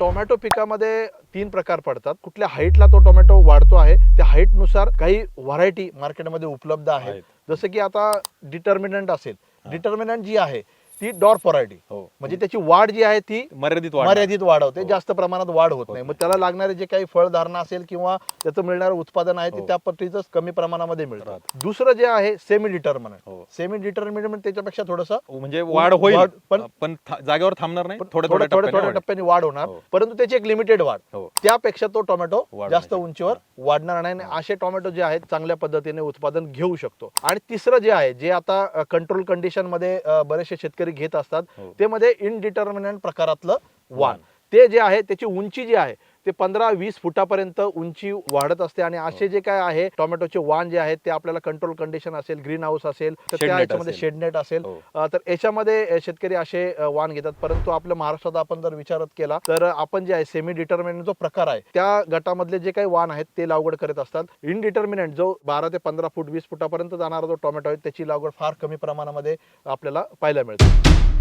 Tomato पिकामध्ये तीन प्रकार पडतात. कुठल्या हाईटला तो टोमॅटो वाढतो आहे त्या height नुसार काही व्हरायटी मार्केटमध्ये उपलब्ध आहेत. जसं की आता डिटर्मिनंट असेल. डिटर्मिनंट जी आहे ती डॉर्फ व्हरायटी. हो. म्हणजे त्याची वाढ जी आहे ती मर्यादित वाढ मर्यादित वाढ होते. हो. जास्त प्रमाणात वाढ होत नाही. मग. त्याला लागणारे जे काही फळधारणा असेल किंवा त्याचं मिळणारं उत्पादन आहे ते हो. त्या पद्धतीचं कमी प्रमाणामध्ये मिळतं. राहतं. दुसरं जे आहे सेमी डिटर्मिनंट हो. सेमी डिटर्मिनंट त्याच्यापेक्षा थोडंसं म्हणजे वाढ होईल. पण- पण जागेवर थांबणार नाही. थोड्या थोड्या थोड्या टप्प्याने वाढ होणार. हो. परंतु त्याची एक लिमिटेड वाढ. हो. त्यापेक्षा तो टोमॅटो जास्त. उंचीवर वाढणार नाही. आणि असे टोमॅटो जे आहेत चांगल्या पद्धतीने उत्पादन घेऊ शकतो. आणि तिसरं जे आहे जे आता कंट्रोल कंडिशनमध्ये बरेचसे शेतकरी घेत असतात हो. ते मध्ये इनडिटर्मिनंट प्रकारातलं वाण. ते जे आहे त्याची उंची जी आहे ते पंधरा वीस फुटापर्यंत उंची वाढत असते आणि हो. असे जे काय आहे टोमॅटोचे वाण जे आहेत ते आपल्याला कंट्रोल कंडिशन असेल ग्रीन हाऊस असेल तर त्या याच्यामध्ये. शेडनेट असेल हो. तर याच्यामध्ये शेतकरी असे वाण घेतात परंतु आपल्या महाराष्ट्रात आपण जर विचारत केला तर आपण जे आहे सेमी डिटर्मिनंट जो प्रकार आहे त्या गटामधले जे काही वाण आहेत ते लागवड करत असतात इनडिटर्मिनंट जो बारा ते पंधरा फूट वीस फुटापर्यंत जाणारा जो टोमॅटो आहे त्याची लागवड फार कमी प्रमाणामध्ये आपल्याला पाहायला मिळते